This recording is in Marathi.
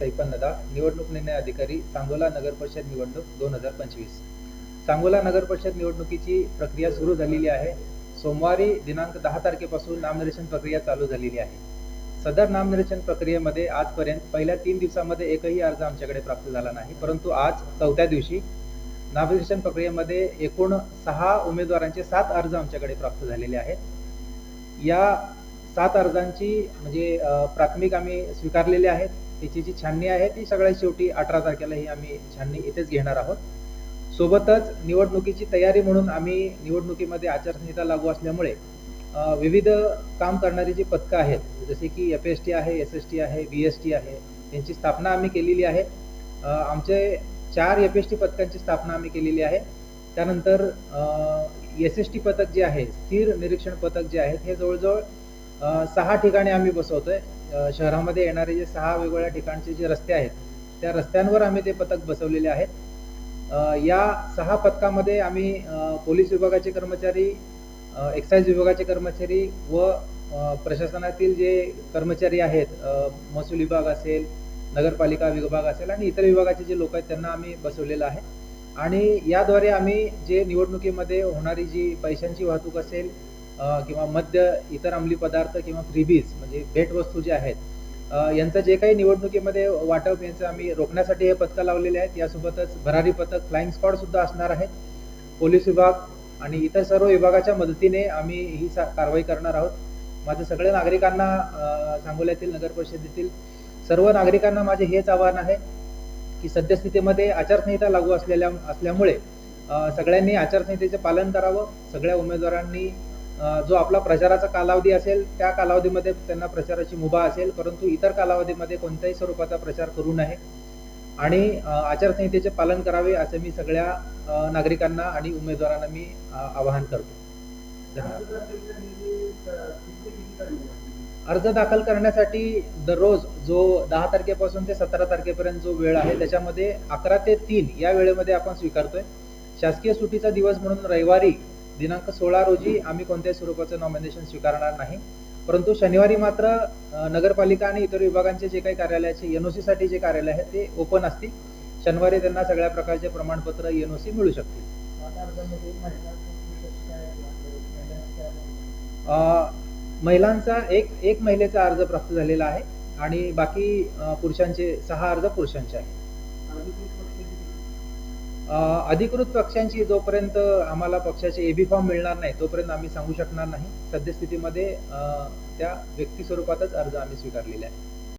सैपन्नदा निवडणूक निर्णय अधिकारी सांगोला नगर परिषद निवडणूक दोन हजार पंचवीस. सांगोला नगर परिषद निवडणुकीची प्रक्रिया सुरू झालेली आहे. सोमवारी दिनांक दहा तारखेपासून नामनिर्देशन प्रक्रिया चालू झालेली आहे. सदर नामनिर्देशन प्रक्रियेमध्ये आजपर्यंत पहिल्या तीन दिवसामध्ये एकही अर्ज आमच्याकडे प्राप्त झाला नाही परंतु आज चौथ्या दिवशी नामनिर्देशन प्रक्रियेमध्ये एकूण सहा उमेदवारांचे सात अर्ज आमच्याकडे प्राप्त झालेले आहेत. या सात अर्जांची म्हणजे प्राथमिक आम्ही स्वीकारलेले आहेत. त्याची जी छाननी आहे ती सगळ्यात शेवटी अठरा तारखेला ही आम्ही छाननी इथेच घेणार आहोत. सोबतच निवडणुकीची तयारी म्हणून आम्ही निवडणुकीमध्ये आचारसंहिता लागू असल्यामुळे विविध काम करणारी जी पथकं आहेत जसे की एफ एस टी आहे एस एस टी आहे बी एस टी आहे यांची स्थापना आम्ही केलेली आहे. आमचे चार एफ एस टी पथकांची स्थापना आम्ही केलेली आहे. त्यानंतर एस एस टी पथक जे आहे स्थिर निरीक्षण पथक जे आहेत हे जवळजवळ सहा ठिकाणी आम्ही बसवतोय. शहरामध्ये येणारे जे सहा वेगवेगळ्या ठिकाणचे जे रस्ते आहेत त्या रस्त्यांवर आम्ही ते पथक बसवलेले आहेत. या सहा पथकामध्ये आम्ही पोलीस विभागाचे कर्मचारी एक्साईज विभागाचे कर्मचारी व प्रशासनातील जे कर्मचारी आहेत महसूल विभाग असेल नगरपालिका विभाग असेल आणि इतर विभागाचे जे लोक आहेत त्यांना आम्ही बसवलेलं आहे. आणि याद्वारे आम्ही जे निवडणुकीमध्ये होणारी जी पैशांची वाहतूक असेल किंवा मद्य इतर अंमली पदार्थ किंवा फ्रीबीज म्हणजे भेटवस्तू जे आहेत यांचं जे काही निवडणुकीमध्ये वाटप यांचं आम्ही रोखण्यासाठी हे पथकं लावलेले आहेत. यासोबतच भरारी पथक फ्लाईंग स्क्वॉड सुद्धा असणार आहेत पोलीस विभाग आणि इतर सर्व विभागाच्या मदतीने आम्ही ही सा कारवाई करणार आहोत. माझं सगळ्या नागरिकांना सांगोल्यातील नगर परिषदेतील सर्व नागरिकांना माझे हेच आवाहन आहे की सद्यस्थितीमध्ये आचारसंहिता लागू असलेल्या असल्यामुळे सगळ्यांनी आचारसंहितेचे पालन करावं. सगळ्या उमेदवारांनी जो आपला प्रचाराचा कालावधी असेल त्या कालावधीमध्ये त्यांना प्रचाराची मुभा असेल परंतु इतर कालावधीमध्ये कोणत्याही स्वरूपाचा प्रचार करू नये. आणि आचारसंहितेचे पालन करावे असे मी सगळ्या नागरिकांना आणि उमेदवारांना मी आवाहन करतो. धन्यवाद. अर्ज दाखल करण्यासाठी दररोज जो दहा तारखेपासून ते सतरा तारखेपर्यंत जो वेळ आहे त्याच्यामध्ये अकरा ते तीन या वेळेमध्ये आपण स्वीकारतोय. शासकीय सुट्टीचा दिवस म्हणून रविवारी दिनांक सोळा रोजी आम्ही कोणत्याही स्वरूपाचं नॉमिनेशन स्वीकारणार नाही. परंतु शनिवारी मात्र नगरपालिका आणि इतर विभागांचे जे काही कार्यालयाचे एन ओ साठी जे कार्यालय आहे ते ओपन असतील. शनिवारी त्यांना सगळ्या प्रकारचे प्रमाणपत्र एन ओ सी मिळू शकतील. महिलांचा एक एक महिलेचा अर्ज प्राप्त झालेला आहे आणि बाकी पुरुषांचे सहा अर्ज पुरुषांचे आहेत. अधिकृत पक्षांची जोपर्यंत आम्हाला पक्षाचे एबी फॉर्म मिळणार नाही तोपर्यंत आम्ही सांगू शकणार नाही. सद्यस्थितीमध्ये त्या व्यक्ती स्वरूपातच अर्ज आम्ही स्वीकारलेले आहे